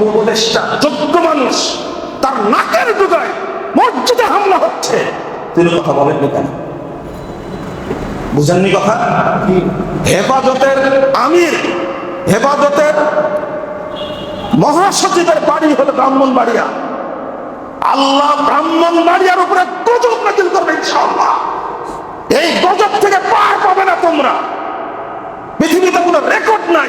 উপদেষ্টা, যোগ্য মানুষ, তার নাকের ডুগায় মসজিদে হামলা হচ্ছে। তিনি কথা বলেননি কেন? বুঝেননি কথা? হেফাজতের আমির, হেফাজতের মহাসচিবের বাড়ি হলো ব্রাহ্মণবাড়িয়া। আল্লাহ ব্রাহ্মণবাড়িয়ার উপরে গজব নাজিল করবে ইনশাআল্লাহ। এই গজব থেকে পার পাবে না তোমরা। পৃথিবীতে কোনো রেকর্ড নাই।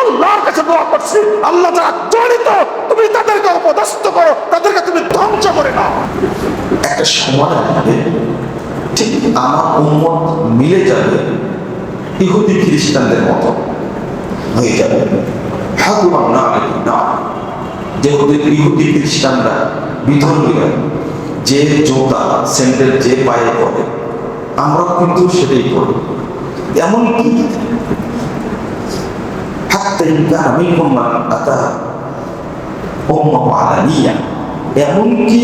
আল্লাহর কাছে দোয়া করছি, আল্লাহ যারা জড়িত, তুমি তাদেরকে অপদস্থ করো, তাদেরকে তুমি ধ্বংস করে নাও। একটা সময় আসবে ঠিক আমার উম্মত মিলে যাবে, ইহুদি খ্রিস্টানদের মতো হয়ে যাবে। হাকুমান না না। যেহেতু ইহুদি খ্রিস্টানরা বিধর্মীরা যে জোতা স্যান্ডেল যে পায়ে পড়ে আমরা কিন্তু সেটাই করি। এমনকি হাত্তা ইনকা মিনহুম মান আতা উম্মাহু আলানিয়া এমনকি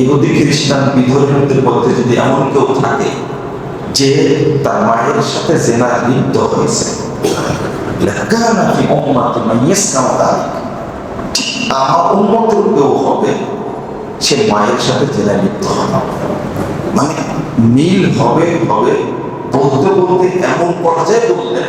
ইহুদি খ্রিস্টান বিধর্মীদের মধ্যে যদি এমন কেউ থাকে যে তার মায়ের সাথে জেনা লিপ্ত হয়েছে। আমার উম্মতের কেউ হবে সে মায়ের সাথে জেনা লিপ্ত হবে মানে মিল হবে হবে, বলতে বলতে এমন পর্যায়ে বললেন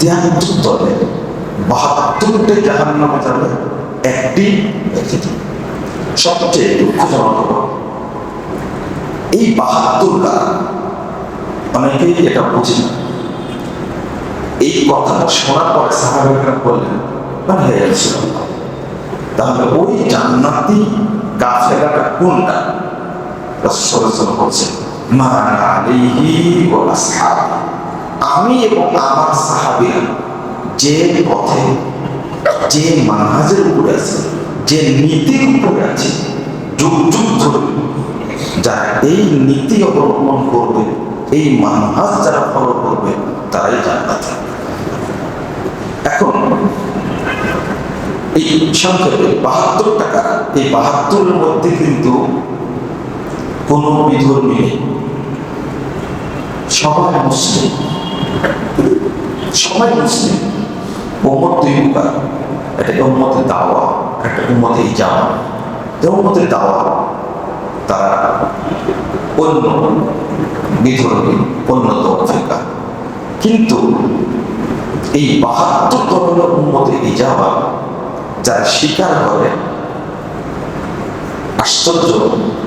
তিয়াত্তর দলে বাহাত্তরটা জাহান্নামে যাবে একটি সবচেয়ে দুঃখজনক এই বাহাত্তর কারণ অনেকেই এটা বুঝে এই কথাটা শোনার পরে সাহাবেকরা বললেন মানে তাহলে ওই জান্নাতি গাফেরাটা কোনটা? রাসূলুল্লাহ বলছেন মান আলাইহি ওয়া আসহাব। আমি এবং আমার সাহাবীরা যে পথে, যে মানহাজের উপরে আছে, যে নীতির উপরে আছে, যুগ যুগ ধরে যারা এই নীতি অবলম্বন করবে, এই মানহাজ যারা ফলো করবে, তারাই জান্নাত। এখন, এই সংক্ষেপে বাহাত্তর টাকা এই বাহাত্তরের মধ্যে কিন্তু কোনো বিধর্মী নেই। সবাই মুসলিম। সবাই একটা দাওয়া একটা দাওয়া, তারা অন্য বিধর্মী কিন্তু এই বাহাত্তর ধরনের উম্মতে ইজামা যারা স্বীকার করে, আশ্চর্য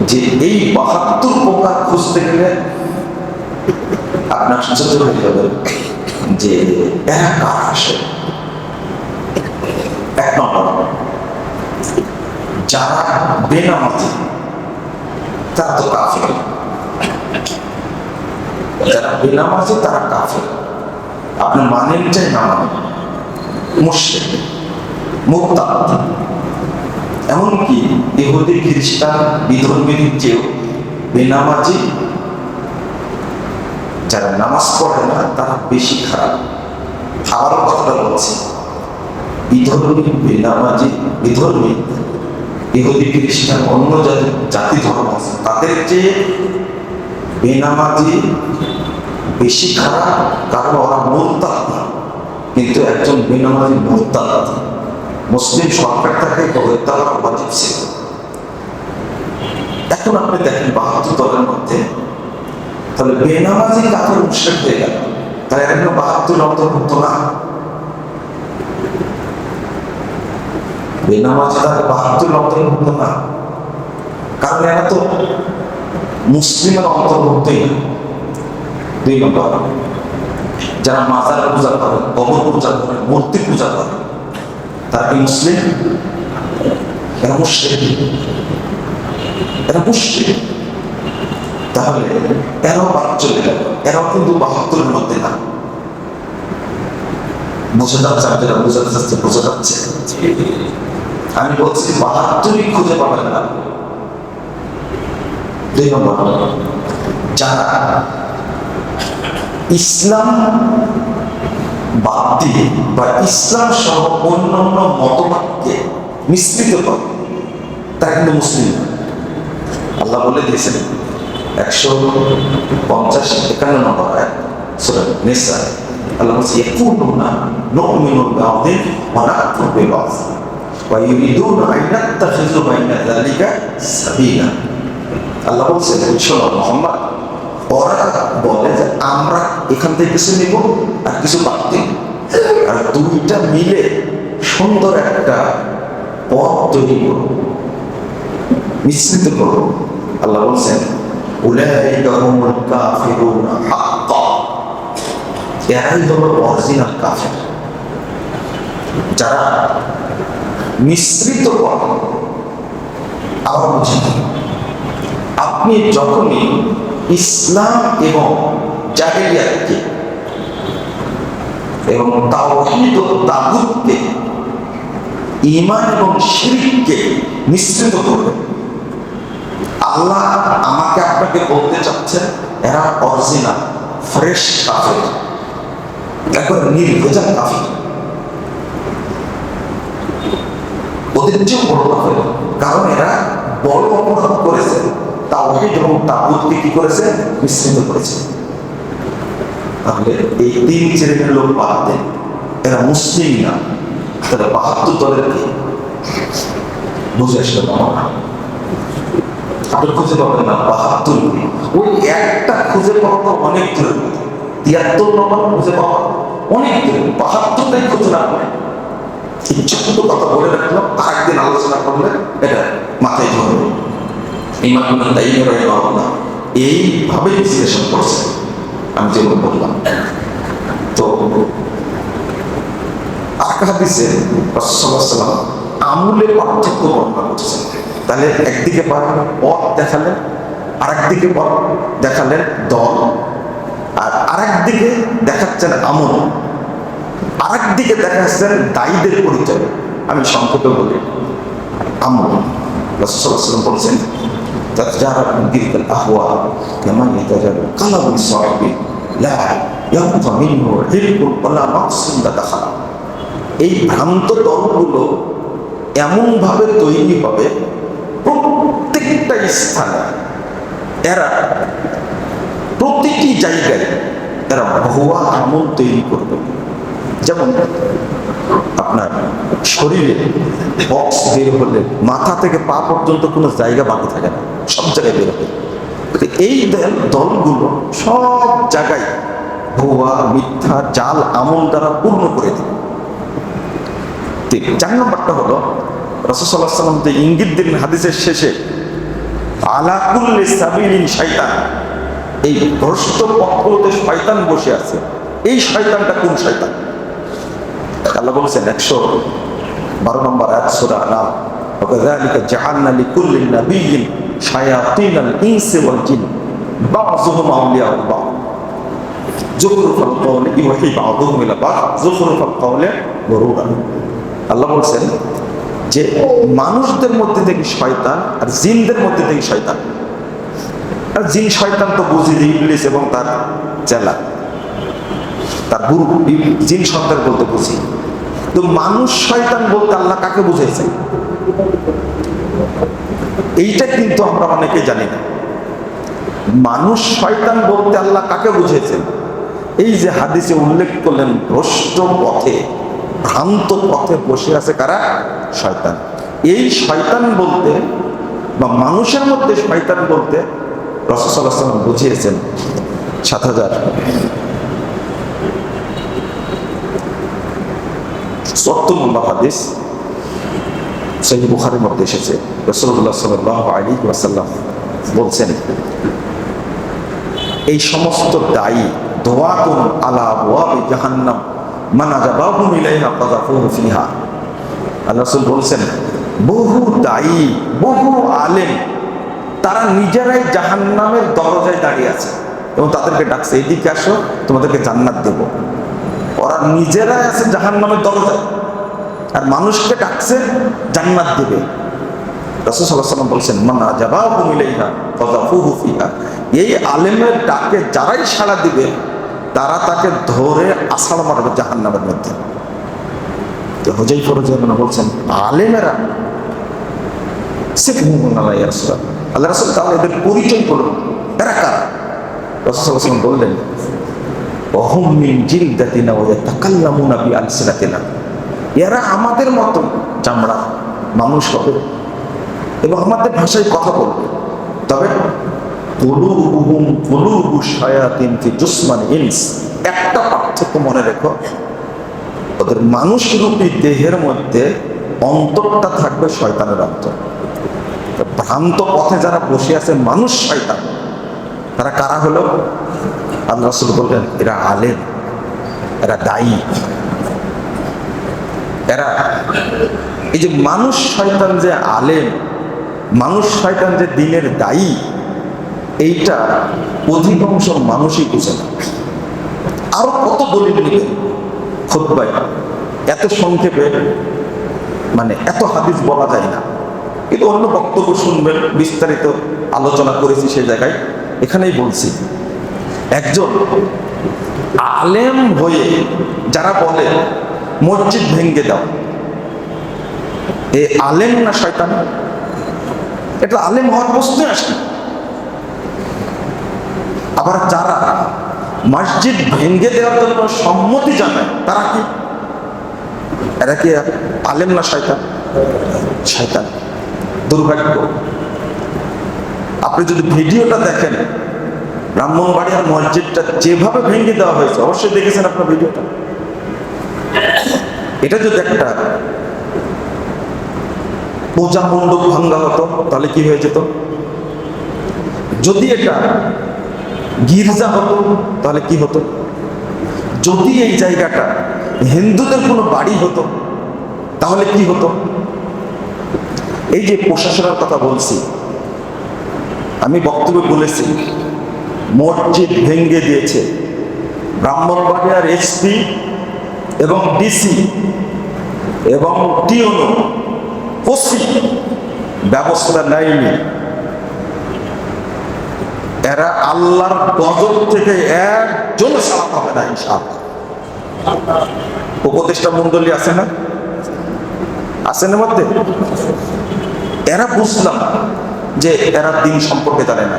যে এই বাহাত্তর প্রকার খুঁজতে গেলে আপনি আশ্চর্য হয়ে যাবেন যে এরা কার আসে। এক নম্বর। যারা বেনামাজি, তারা তো কাফের। যারা তারা আপনি মানেন চাই না মানেন? মুসলিম এমনকি ইহুদি, খ্রিস্টান বিধর্মীর চেয়েও বেনামাজি যারা নামাজ পড়ে না, তারা বেশি খারাপ। আবার কথাটা বলছি। বিধর্মী, বেনামাজি, বিধর্মী, ইহুদি, খ্রিস্টান, অন্য জাতি জাতি ধর্ম আছে, তাদের যে বেনামাজি বেশি খারাপ, কারণ ওরা মোরতাদ না। কিন্তু একজন বেনামাজি মোরতাদ, মুসলিম সরকার তাকে হত্যা করা বাজিব ছিল। এখন আপনি দেখেন বাহাত্তর দলের মধ্যে তাহলে বেনামাজি কাফের মুশরিক হয়ে গেল। তাহলে এখন বাহাত্তর অন্তর্ভুক্ত না। বেনামাজি তাহলে বাহাত্তর অন্তর্ভুক্ত না। কারণ এরা তো মুসলিমের অন্তর্ভুক্তই না। দুই নম্বর, যারা মাজার পূজা করে, কবর পূজা করে, মূর্তি পূজা করে, তারা কি মুসলিম? এরা মুসলিম এরা মুসলিম তাহলে এরাও বাদ চলে গেল। এরাও কিন্তু বাহাত্তরের মধ্যে না। বোঝা যাচ্ছে যেটা বোঝাতে চাচ্ছি বোঝা যাচ্ছে আমি বলছি, বাহাত্তরই খুঁজে পাবেন না। দুই নম্বর, যারা ইসলাম বাদ দিয়ে বা ইসলাম সহ অন্যান্য মতবাদকে মিশ্রিত করে, তারা কিন্তু মুসলিম আল্লাহ বলে দিয়েছেন একশো পঞ্চাশ, একান্ন নম্বর আয়াত, সূরা নিসা। আল্লাহ বলছে, ইয়াকুলুনা নুমিনু বিবাদিন ওয়া নাকফুরু বিবাদ। ওয়া আল্লাহ বলছে, শোনো মোহাম্মদ বলে যে আমরা এখান থেকে কিছু নিব আর কিছু বাদ দিব। আর দুইটা মিলে সুন্দর একটা পথ তৈরি করব। মিশ্রিত করব। আল্লাহ বলছেন উলাইকা হুমুল কাফিরুনা হাক্কা। এরাই হলো অরিজিনাল কাফের। যারা মিশ্রিত করে। আবার আপনি যখনই ইসলাম এবং জাহিলিয়াতকে এবং তাওহীদ ও তাগুতকে, ঈমান এবং শিরককে মিশ্রিত করবেন আল্লাহ আমাকে আপনাকে বলতে চাচ্ছেন, এরা অরিজিনাল ফ্রেশ কাফের। একবার নির্ভেজাল কাফের। ওদের চেয়ে বড় কাফের। কারণ এরা বড় অপরাধ করেছে এবং তাগুতকে কি করেছে? মিশ্রিত করেছে। তাহলে এই তিন শ্রেণির লোক বাদ দেন। এরা মুসলিম না তাহলে বাহাত্তর দলের বুঝে আসলে আপনি খুঁজে পাবেন না, বাহাত্তর। ওই একটা খুঁজে পাওয়া অনেক দূরের তিয়াত্তর নম্বর খুঁজে পাওয়া অনেক দূরে। বাহাত্তরটাই খুঁজে না এই কথা বলে রাখলাম আলোচনা করলে মাথায় বিশ্লেষণ করছে। আমি বললাম। তো পার্থক্য বর্ণনা করছেন। তাহলে একদিকে পথ দেখালেন, আরেকদিকে পথ দেখালেন দল। আর আরেকদিকে দেখাচ্ছেন আমল। আরেকদিকে দেখাচ্ছেন দায়ীদের পরিচয়। আমি সংক্ষেপে বলি, আমল। বলছেন যারা কেমন এই ভ্রান্ত দলগুলো এমনভাবে তৈরি হবে প্রত্যেকটা স্থানে, এরা প্রতিটি জায়গায় এরা ভুয়া আমল তৈরি করবে। যেমন আপনার শরীরে বক্স বের হলে মাথা থেকে পা পর্যন্ত কোনো জায়গা বাকি থাকে না, সব জায়গায় বের হবে। এই দল- দলগুলো সব জায়গায় ভুয়া মিথ্যা, জাল, আমল দ্বারা পূর্ণ করে দেবে চার নম্বরটা হলো রসসাল্লাহ সাল্লাম যে ইঙ্গিত দিলেন হাদিসের শেষে আলাকুল্লি সাবিলিন শয়তান এই ভ্রষ্ট পথগুলোতে শয়তান বসে আছে এই শয়তানটা কোন শয়তান আল্লাহ বলছেন একশো বারো নম্বর এক সুরা নাম وكذلك جعلنا لكل نبي شياطين الانس والجن بعضهم اولياء بعض زخرف القول يوحي بعضهم الى بعض زخرف القول غرورا আল্লাহ বলছেন যে মানুষদের মধ্যে থেকে শয়তান আর জিনদের মধ্যে থেকে শয়তান। আর জিন শয়তান তো বুঝি ইবলিস এবং তার চেলা তার গুরু জিন সন্তান বলতে বুঝি। তো মানুষ শয়তান বলতে আল্লাহ কাকে বুঝাইছে? এইটা কিন্তু আমরা অনেকে জানি না। মানুষ শয়তান বলতে আল্লাহ কাকে বুঝেছেন এই যে হাদিসে উল্লেখ করলেন ভ্রষ্ট পথে। ভ্রান্ত পথে বসে আছে কারা? শয়তান। এই শয়তান বলতে বা মানুষের মধ্যে শয়তান বলতে রসসাল্লাম বুঝিয়েছেন। সাত হাজার। এসেছে। আলী বলছেন, এই সমস্ত দায়ী দোয়াতুন আলা ওয়াবি জাহান্নাম। মানা যাবাহু ইলাইহা কাযাফুহু ফিহা। আল্লাহ রাসূল বলছেন, বহু দায়ী, বহু আলেম, তারা নিজেরাই জাহান্নামের দরজায় দাঁড়িয়ে আছে এবং তাদেরকে ডাকছে, এদিকে আসো, তোমাদেরকে জান্নাত দেব। ওরা নিজেরাই আছে জাহান্নামের দরজায়। আর মানুষকে ডাকছে, জান্নাত দেবে। ওয়াসাল্লাম বলছেন, মানা যাবাহু ইলাইহা কাযাফুহু ফিহা। এই আলেমের ডাকে যারাই সাড়া দিবে তারা তাকে ধরে আষাঢ় মারবে জাহান্নামের মধ্যে। তো হজাই ফরজানা বলছেন, আলেমেরা আল্লাহ রাসূল তাহলে এদের পরিচয় করুন এরা কারা? রাসূল বললেন এরা আমাদের মতো চামড়া, মানুষ হবে। এবং আমাদের ভাষায় কথা বলবে। তবে কুলুবুহুম কুলুবু শায়াতিন ফি জুসমান ইনস। একটা পার্থক্য মনে রেখো, ওদের মানুষরূপী দেহের মধ্যে অন্তরটা থাকবে শয়তানের অন্তর। ভ্রান্ত পথে যারা বসে আছে, মানুষ শয়তান। তারা কারা হলো? আল্লাহ বললেন, এরা আলেম, এরা দায়ী। এরা, এই যে মানুষ শয়তান যে আলেম, মানুষ শয়তান যে দিনের দায়ী এইটা অধিকাংশ মানুষই বুঝে না। আরও কত দলিল নিবে খোদ্ায় এত সংক্ষেপে মানে এত হাদিস বলা যায় না। কিন্তু অন্য বক্তব্য শুনবেন, বিস্তারিত আলোচনা করেছি সে জায়গায়। এখানেই বলছি, একজন আলেম হয়ে যারা বলে, মসজিদ ভেঙ্গে দাও। এ আলেম না শয়তান? এটা আলেম হওয়ার প্রশ্নই আসে। আবার যারা মসজিদ ভেঙে দেওয়ার জন্য সম্মতি জানায়, তারা কি? এরা কি আলেম না শয়তান? শয়তান। দুর্ভাগ্য। আপনি যদি ভিডিওটা দেখেন ব্রাহ্মণবাড়িয়ার মসজিদটা যেভাবে ভেঙে দেওয়া হয়েছে, অবশ্যই দেখেছেন আপনার ভিডিওটা। এটা যদি একটা পূজা মণ্ডপ ভাঙ্গা হতো, তাহলে কি হয়ে যেত? যদি এটা গির্জা হতো, তাহলে কি হতো? যদি এই জায়গাটা হিন্দুদের কোনো বাড়ি হতো, তাহলে কি হতো? এই যে প্রশাসনের কথা বলছি, আমি বক্তব্যে বলেছি, মসজিদ ভেঙ্গে দিয়েছে। ব্রাহ্মণবাড়িয়ার এসপি এবং ডিসি এবং টিওনো, ওসি ব্যবস্থা নেয়নি। এরা আল্লাহর গজব থেকে একজন সারা হবে না, ইনশাআল্লাহ। উপদেষ্টা মন্ডলী আছে না? আছে না মধ্যে? এরা বুঝলাম যে এরা দিন সম্পর্কে জানে না।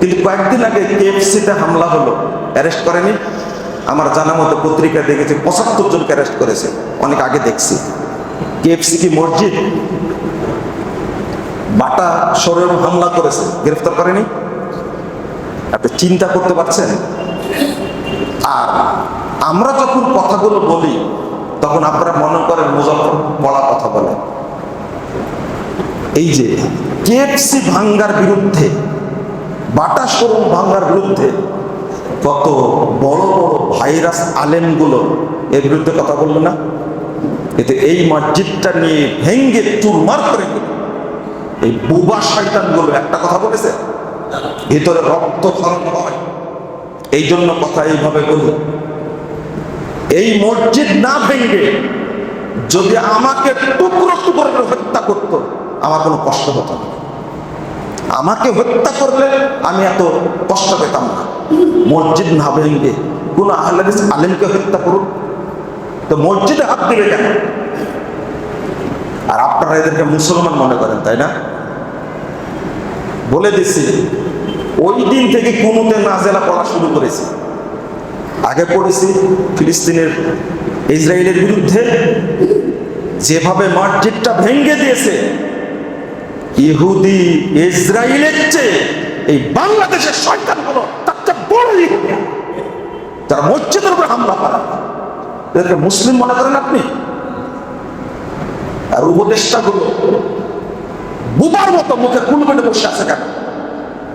কিন্তু কয়েকদিন আগে কেএফসিতে হামলা হলো, অ্যারেস্ট করেনি। আমার জানা মতো পত্রিকায় দেখেছি, পঁচাত্তর জনকে অ্যারেস্ট করেছে। অনেক আগে দেখছি। কেএফসি কি মসজিদ? বাটা শরীর হামলা করেছে, গ্রেফতার করেনি? আপনি চিন্তা করতে পারছেন? আর আমরা যখন কথাগুলো বলি, তখন আপনারা মনে করেন মুজফর পড়া কথা বলে। এই যে কেএফসি ভাঙ্গার বিরুদ্ধে বাটা শোরুম ভাঙ্গার বিরুদ্ধে কত বড় বড় ভাইরাস আলেমগুলো এর বিরুদ্ধে কথা বলল না? এতে এই মসজিদটা নিয়ে ভেঙ্গে চুরমার করে এই বুবা শয়তানগুলো একটা কথা বলেছে? ভিতরে রক্ত খরণ হয়। এই জন্য কথা এইভাবে বলি এই মসজিদ না ভেঙে যদি আমাকে টুকরো টুকরো হত্যা করত, আমার কোনো কষ্ট হতো না। আমাকে হত্যা করলে আমি এত কষ্ট পেতাম না। মসজিদ না ভেঙে কোন আহলাদিস আলেমকে হত্যা করুন তো মসজিদে হাত দিবে কেন? আর আপনারা এদেরকে মুসলমান মনে করেন, তাই না? বলে দিছি ওই দিন থেকে কুনুতে নাজেলা পড়া শুরু করেছি। আগে পড়েছি ফিলিস্তিনের ইসরায়েলের বিরুদ্ধে, যেভাবে মসজিদটা ভেঙ্গে দিয়েছে, ইহুদি ইসরায়েলের চেয়ে এই বাংলাদেশের শয়তানগুলো তার বড় যারা মসজিদের উপরে হামলা করা। এদেরকে মুসলিম মনে করেন আপনি? আর উপদেষ্টা গুলো বুবার মতো মুখে কুলবেটে বসে আছে কেন?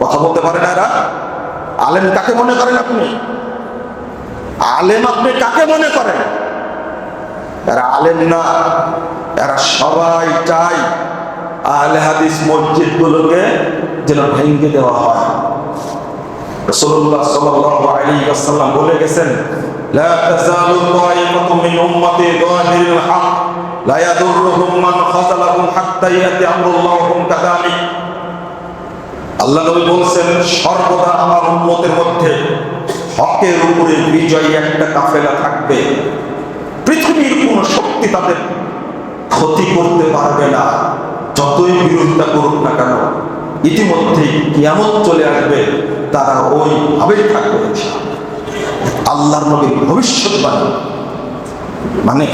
কথা বলতে পারে না এরা। আলেম কাকে মনে করেন আপনি? আলেম আপনি কাকে মনে করেন? এরা আলেম না, এরা সবাই চাই আহলে হাদিস মসজিদ গুলোকে যেন ভেঙে দেওয়া হয়। রাসূলুল্লাহ সাল্লাল্লাহু আলাইহি ওয়াসাল্লাম বলে গেছেন, লা তাজালু তাইফাতুম মিন উম্মতি যাহিরুল হক লা ইয়াদুররুহুম মান খাযালাহুম হাত্তা ইয়াতি আমরুল্লাহি হুম কাযালিক। আল্লাহ নবী বলছেন, সর্বদা আমার উম্মতের মধ্যে হকের উপরে বিজয়ী একটা কাফেলা থাকবে। পৃথিবীর কোন শক্তি তাদের ক্ষতি করতে পারবে না। যতই বিরোধিতা করুক না কেন, ইতিমধ্যেই কেমন চলে আসবে, তারা ওই ভাবেই থাকবে। আল্লাহর নবীর ভবিষ্যৎবাণী। মানে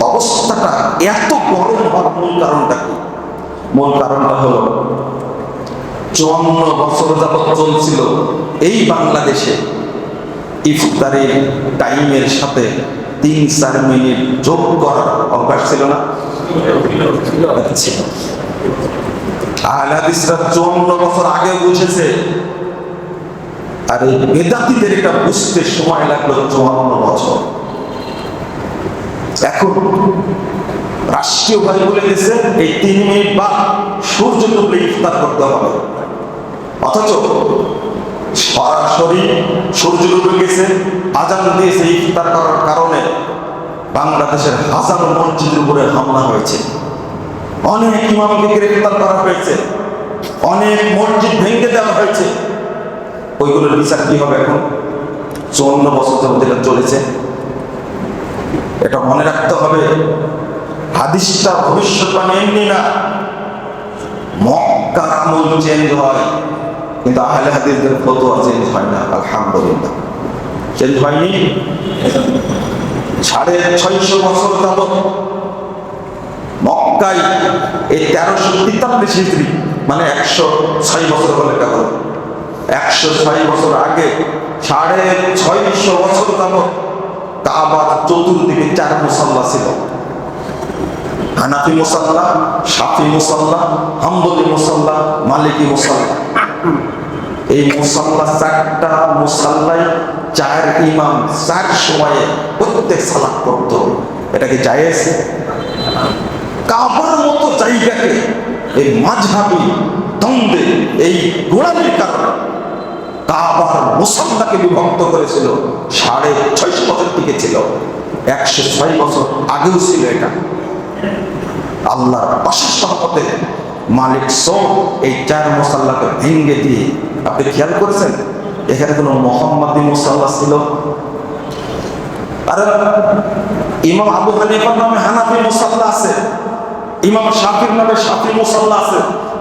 অবস্থাটা এত গরম হওয়ার মূল কারণটা কি? মূল কারণটা হলো চুয়ান্ন বছর যাবৎ চলছিল এই বাংলাদেশে ইফতারের টাইমের সাথে তিন চার মিনিট যোগ করার অভ্যাস ছিল না? আহলাদিসরা চুয়ান্ন বছর আগে বুঝেছে। আর এই বেদাতিদের এটা বুঝতে সময় লাগল চুয়ান্ন বছর। এখন রাষ্ট্রীয় ভাই বলে দিয়েছে, এই তিন মিনিট বা সূর্য ডুবলে ইফতার করতে হবে। অথচ সরাসরি সূর্য ডুবে গেছে, আজান দিয়েছে ইফতার করার কারণে বাংলাদেশের হাজারো মসজিদের উপরে হামলা হয়েছে। অনেক ইমামকে গ্রেফতার করা হয়েছে, অনেক মসজিদ ভেঙে দেওয়া হয়েছে। ওইগুলোর বিচার কি হবে এখন? চুয়ান্ন বছর যাবত এটা চলেছে এটা মনে রাখতে হবে, হাদিসটা ভবিষ্যৎবাণী এমনি না। মক্কার আমল চেঞ্জ হয়, কিন্তু আহলে হাদিসদের ফতোয়া চেঞ্জ হয় না, আলহামদুলিল্লাহ। চেঞ্জ হয়নি? সাড়ে ছয়শো বছর যাবত মক্কায় এই তেরোশো তেতাল্লিশ হিজড়ি মানে একশো ছয় বছর বলে কেবল একশো ছয় বছর আগে, সাড়ে ছয়শো বছর যাবত কাবার চতুর্দিকে চার মুসাল্লা ছিল। হানাফি মুসাল্লা, সাফি মুসাল্লা, হাম্বলি মুসাল্লা, মালিকি মুসাল্লা। এই মুসাল্লা চারটা মুসাল্লাই চার ইমাম চার সময়ে প্রত্যেক সালাত করতো এটা কি জায়েজ? কাবার মতো জায়গাকে, এই মাঝহাবি দ্বন্দ্বে, এই গোড়ামির কারণে মুসাল্লাকে বিভক্ত করেছিল। সাড়ে ছয়শো বছর টিকে ছিল। একশো ছয় বছর আগেও ছিল এটা। আল্লাহর অশেষ রহমতে মালিক সৌ এই চার মুসাল্লাকে ভেঙ্গে দিয়ে, আপনি খেয়াল করেছেন? এখানে কোনো মোহাম্মদী মুসাল্লা ছিল? আর, ইমাম আবু হানিফার নামে হানাফি মুসাল্লা আছে। ইমাম শাফির নামে শাফি মুসাল্লা আছে।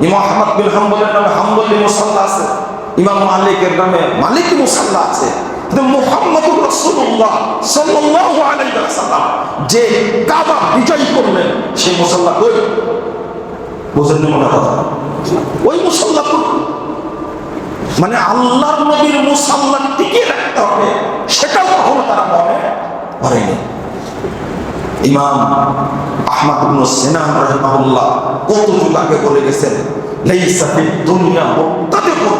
ইমাম আহমদ বিন হাম্বলের নামে হাম্বলি মুসাল্লা আছে। ইমাম মালিকের নামে মালিক মুসাল্লা আছে। মুহাম্মদুর রাসূলুল্লাহ সাল্লাল্লাহু আলাইহি ওয়াসাল্লাম যে কাবা বিজয় করলেন, সেই মুসাল্লা কই? বুঝেন মনে কথা। ওই মুসাল্লা মানে আল্লাহর নবীর মুসাল্লা টিকে রাখতে হবে, সেটাও কখনো তারা মনে করেনি। ইমাম আহমদ ইবনে সিনান রাহিমাহুল্লাহ কত যুগ আগে বলে গেছেন, লাইসা ফিদ দুনিয়া মুক্তাদিকুন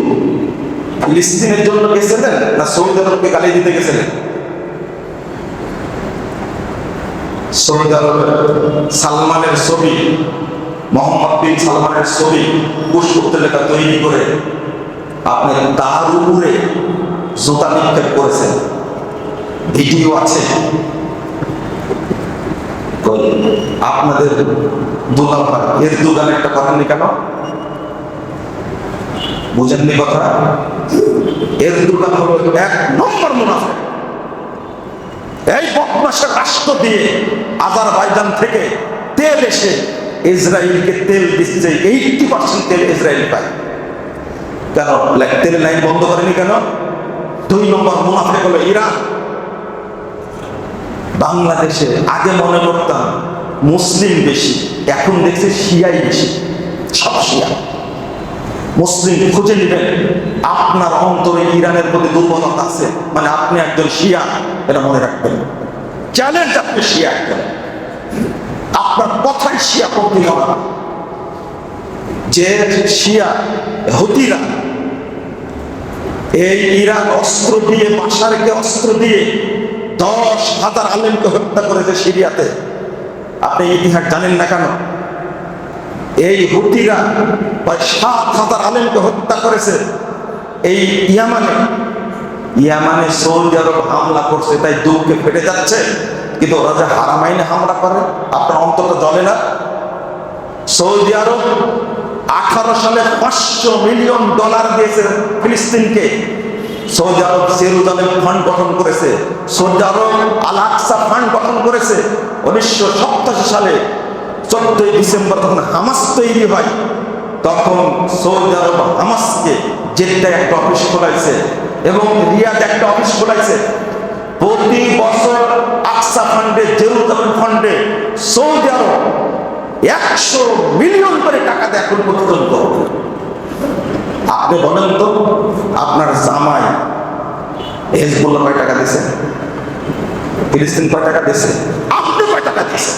ফিলিস্তিনের জন্য গেছিলেন না সৌদি আরবকে গালি দিতে গেছিলেন? সৌদি আরবের সালমানের ছবি, মোহাম্মদ বিন সালমানের ছবি পুষ্পতে লেখা তৈরি করে আপনি তার উপরে জুতা নিক্ষেপ করেছেন। ভিডিও আছে। আপনাদের দুলাভাই এর দোকান একটা করেননি কেন? বুঝেননি কথা এর দোকান হলো এক নম্বর মুনাফা এই বদমাসের রাষ্ট্র দিয়ে আজারবাইজান থেকে তেল এসে ইসরায়েলকে তেল দিচ্ছে এইটি পার্সেন্ট তেল ইসরায়েল পায়। কেন? লে- তেলের লাইন বন্ধ করেনি কেন? দুই নম্বর মুনাফে হলো ইরান। বাংলাদেশে আগে মনে করতাম মুসলিম বেশি, এখন দেখছি শিয়াই বেশি, সব শিয়া। মুসলিম খুঁজে নেবেন। আপনার অন্তরে ইরানের প্রতি দুর্বলতা আছে। মানে আপনি একজন শিয়া, এটা মনে রাখবেন। চ্যালেঞ্জ আপনি শিয়া একজন। আপনার কথাই শিয়া পন্থী হওয়া। যে শিয়া হতিরা, এই ইরান অস্ত্র দিয়ে, বাসারকে অস্ত্র দিয়ে দশ হাজার আলেমকে হত্যা করেছে সিরিয়াতে। আপনি ইতিহাস জানেন না কেন? এই হুতিরা প্রায় সাত হাজার আলেমকে হত্যা করেছে। এই ইয়ামানে ইয়ামানে সৌদি আরব হামলা করছে, তাই দুঃখে ফেটে যাচ্ছে। কিন্তু ওরা যে হারামাইনে হামলা করে, আপনার অন্তত জ্বলে না। সৌদি আরব আঠারো সালে পাঁচশো মিলিয়ন ডলার দিয়েছে ফিলিস্তিনকে। সৌদি আরব জেরুজালেম ফান্ড গঠন করেছে। সৌদি আরব আল আকসা ফান্ড গঠন করেছে। উনিশশো সালে চোদ্দই ডিসেম্বর তখন হামাস তৈরি হয়, তখন সৌদি আরব হামাসকে জেদ্দায় একটা অফিস খোলাইছে এবং রিয়াদ একটা অফিস খোলাইছে। প্রতি বছর আকসা ফান্ডে, জেরুজালেম ফান্ডে সৌদি আরব একশো মিলিয়ন করে টাকা দেয় এখন পর্যন্ত। আপনি বলেন তো, আপনার জামাই হেজবুল্লাহ কয় টাকা দিয়েছে ফিলিস্তিন কয় টাকা দিয়েছে আপনি কয় টাকা দিয়েছেন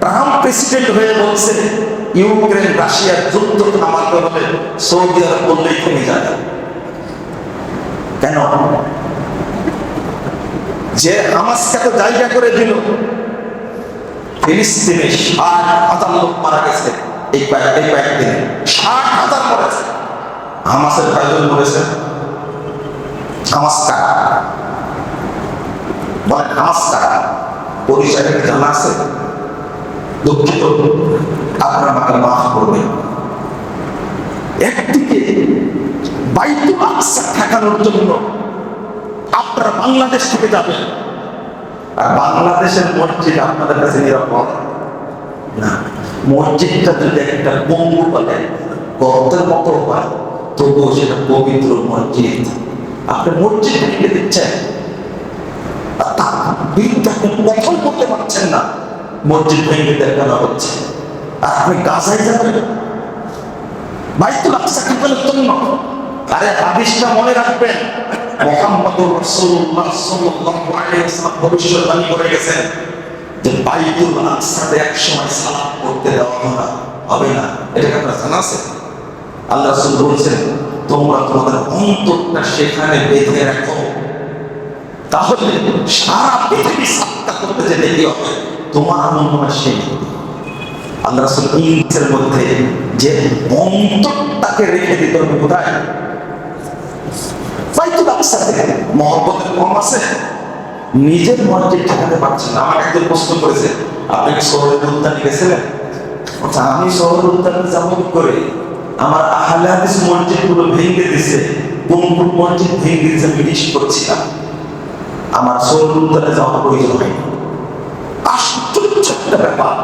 ট্রাম্প প্রেসিডেন্ট হয়ে বলছে ইউক্রেন রাশিয়ার যুদ্ধ থামাতে হলে সৌদি আরব বললেই থেমে যাবে। কেন? যে হামাসকে তো জায়গা করে দিল, ফিলিস্তিনে ষাট হাজার লোক মারা গেছে এই এই কয়েকদিনে। ষাট হাজার মরেছে। হামাসের কয়জন মরেছে? হামাস কারা? বলেন, হামাস কারা? পরিচয় জানা আছে? দুঃখিত, আপনার আমাকে মাফ করবেন। একদিকে ঠেকানোর জন্য আপনারা বাংলাদেশ থেকে যাবেন, আর বাংলাদেশের মসজিদ আপনাদের কাছে নিরাপদ না। মসজিদটা যদি একটা পঙ্গু বলে, গর্তের মতো হয়, তবুও সেটা পবিত্র মসজিদ। আপনি মসজিদ ভেঙে দিচ্ছেন, আর তার বিরুদ্ধে আপনি প্রথম করতে পারছেন না। মসজিদ ভেঙে দেখানো হচ্ছে। আর আপনি গাজায় যাবেন? মনে রাখবেন করতে হবে না হবে না। এটা আছে? আল্লাহ তোমরা তোমাদের অন্তরটা সেখানে বেঁধে রাখো। তাহলে সারা পৃথিবী করতে যে দেরি হবে? তোমার আনন্দ সেই। আল্লাহ মধ্যে যে রেখে দিতে হবে কোথায়? মহব্বতের কম আছে। নিজের মসজিদ ঠেকাতে একজন প্রশ্ন করেছে, আপনি কি উদ্যানে গেছিলেন? আচ্ছা আমি শহরের উদ্যানে যাব করে? আমার আহলে হাদিস মসজিদগুলো ভেঙে দিছে। কোন কোন মসজিদ ভেঙে দিছে আমি করছিলাম আমার শহরের উদ্যানে যাওয়ার প্রয়োজন হয়নি। একটা ব্যাপার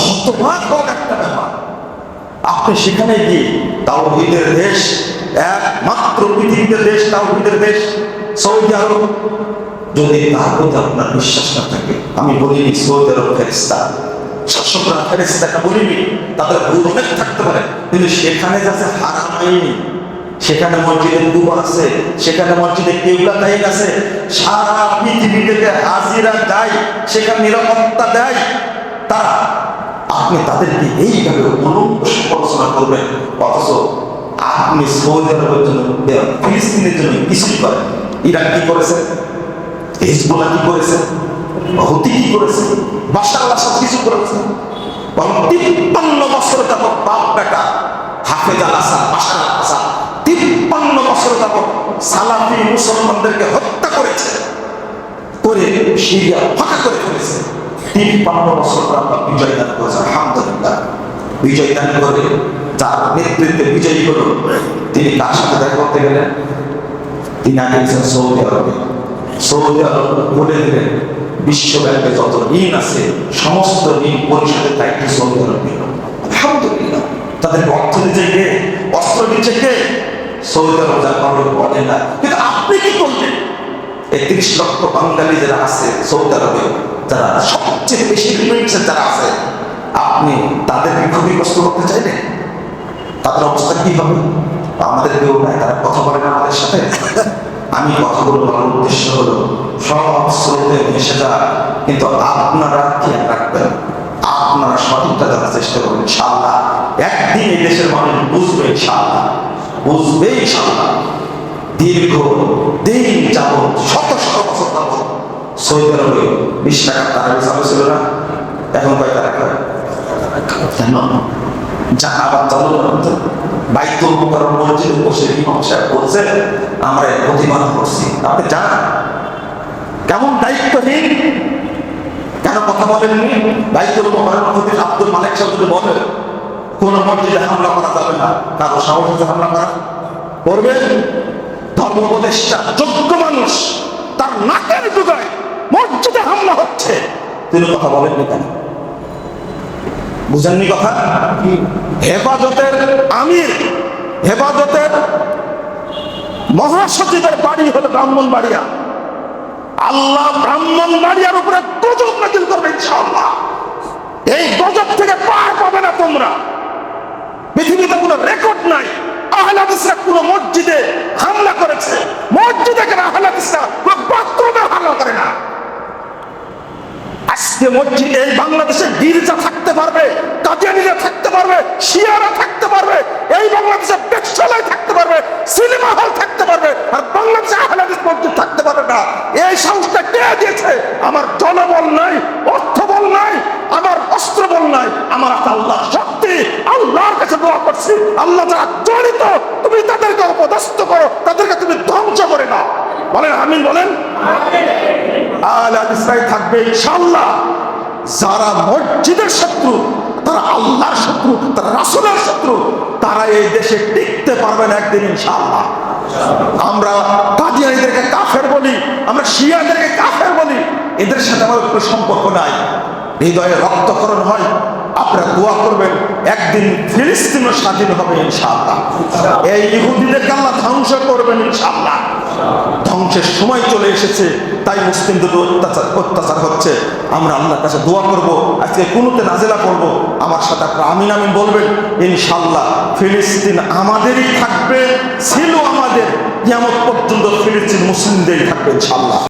হতভাগ একটা ব্যাপার। আপনি সেখানে গিয়ে তাওহীদের দেশ, একমাত্র পৃথিবীতে দেশ তাও তাওহীদের দেশ, সৌদি আরব। যদি তার প্রতি আপনার বিশ্বাস না থাকে, আমি বলিনি সৌদি আরব ফেরিস্তা শাসকরা ফেরেছে একটা বলিনি, তাদের ভুল থাকতে পারে, কিন্তু সেখানে যাচ্ছে হারাম আইনি সেখানে মসজিদে দুবার আছে, সেখানে মসজিদে কেবলা তাই আছে, সারা পৃথিবী থেকে হাজিরা যায় সেখানে নিরাপত্তা দেয়, তারা আপনি তাদেরকে এইভাবে সমালোচনা করবেন, অথচ আপনি সৌদি আরবের জন্য ফিলিস্তিনের জন্য কিছুই করেন ইরান কি করেছে? হিজবুল্লাহ কি করেছে? হুতি কি করেছে? বাসার সব কিছু করেছে। বরং তিপ্পান্ন বছর যাবৎ বাপ বেটা হাফেজ আল আসাদ বাসার আসাদ তিপ্পান্ন বছর যাবৎ সালাফি মুসলমানদেরকে হত্যা করেছে, করে সিরিয়া ফাঁকা করে ফেলেছে। তিপ্পান্ন বছর আমরা বিজয় দান করেছে আলহামদুলিল্লাহ। বিজয় দান করে যার নেতৃত্বে বিজয়ী হলো। তিনি কার সাথে দেখা করতে গেলেন? তিনি আগে গেছেন সৌদি আরবে। সৌদি আরব বলে দিলেন বিশ্ব ব্যাংকে যত ঋণ আছে, সমস্ত ঋণ পরিশোধের দায়িত্ব সৌদি আরব। নিল আলহামদুলিল্লাহ। তাদের অর্থ দিচ্ছে কে? অস্ত্র দিচ্ছে কে? সৌদি আরব যা করবে বলে না কিন্তু আপনি কি করলেন? এই তিরিশ লক্ষ বাঙালি যারা আছে সৌদি আরবে, যারা সবচেয়ে বেশি রিমিটেন্সে যারা আছে, আপনি তাদেরকে ক্ষতিগ্রস্ত করতে চাইলেন? তাদের অবস্থা কি হবে? আমাদের কেউ নাই, তারা কথা বলে না আমাদের সাথে? আমি কথাগুলো বলার উদ্দেশ্য হলো সব স্রোতে ভেসে যা কিন্তু আপনারা খেয়াল রাখবেন, আপনারা সঠিকটা জানার চেষ্টা করবেন ইনশাআল্লাহ। একদিন এই দেশের মানুষ বুঝবে, ইনশাআল্লাহ। বুঝবে ইনশাআল্লাহ দীর্ঘ দিন যাবৎ শত শত বছর যাবৎ সৌদি আরবে বিশ টাকার তারা চালু ছিল না। এখন কয় টাকা করে? কেন? যা আবার চালু করেন তো। বাইতুল মুকাররম মসজিদে বসে ইমাম সাহেব বলছে আমরা এর প্রতিবাদ করছি। আপনি জানান? কেমন দায়িত্বহীন? কেন কথা বলেননি? মুকাররম খতিব আব্দুল মালিক সাহেব যদি বলেন কোন মসজিদে হামলা করা যাবে না। কারও সাহস আছে হামলা করা। করবে? ধর্ম উপদেষ্টা, যোগ্য মানুষ, তার নাকের যুগায় মসজিদে হামলা হচ্ছে। তিনি কথা বলেননি কেন? বুঝেননি কথা? হেফাজতের আমির, হেফাজতের মহাসচিবের বাড়ি হলো ব্রাহ্মণবাড়িয়া। আল্লাহ ব্রাহ্মণবাড়িয়ার উপরে গজব নাজিল করবে ইনশাআল্লাহ। এই গজব থেকে পার পাবে না তোমরা। পৃথিবীতে কোনো রেকর্ড নাই। আহলাদিসরা কোন মসজিদে হামলা করেছে। মসজিদে কেন আহলাদিসরা কোন বাথরুমে হামলা করে না। আজকে এই বাংলাদেশে গির্জা থাকতে পারবে থাকতে পারবে, শিয়ারা থাকতে পারবে, এই বাংলাদেশে থাকতে পারবে, সিনেমা হল থাকতে পারবে, আর বাংলাদেশে আহলাদিস মসজিদ থাকতে পারবে না। এই সাহসটা কে দিয়েছে? আমার জনবল নাই, অর্থবল নাই, আমার অস্ত্রবল নাই, আমার আল্লাহ দোয়া আল্লাহ যারা জড়িত তুমি তাদেরকে অপদস্থ করো, তাদেরকে তুমি ধ্বংস করে দাও বলেন, আমিন বলেন? থাকবে, ইনশাআল্লাহ। যারা মসজিদের শত্রু, তারা আল্লাহর শত্রু, তারা রাসূলের শত্রু, তারা এই দেশে টিকতে পারবে না একদিন আমরা কাদিয়ানীদেরকে কাফের বলি, আমরা শিয়াদেরকে কাফের বলি, এদের সাথে আমার কোনো সম্পর্ক নাই। হৃদয়ে রক্তকরণ হয়, আপনারা দোয়া করবেন, একদিন ফিলিস্তিনও স্বাধীন হবে ইনশাআল্লাহ। এই ইহুদিদেরকে আল্লাহ ধ্বংস করবেন ইনশাআল্লাহ। ধ্বংসের সময় চলে এসেছে, তাই মুসলিমদের অত্যাচার অত্যাচার হচ্ছে। আমরা আল্লাহর কাছে দোয়া করব, আজকে কোনোতে নাজেলা করব। আমার সাথে আপনারা আমিন আমিন বলবেন ইনশাল্লাহ ফিলিস্তিন আমাদেরই থাকবে, ছিল আমাদের, কিয়ামত পর্যন্ত ফিলিস্তিন মুসলিমদেরই থাকবে ইনশাল্লাহ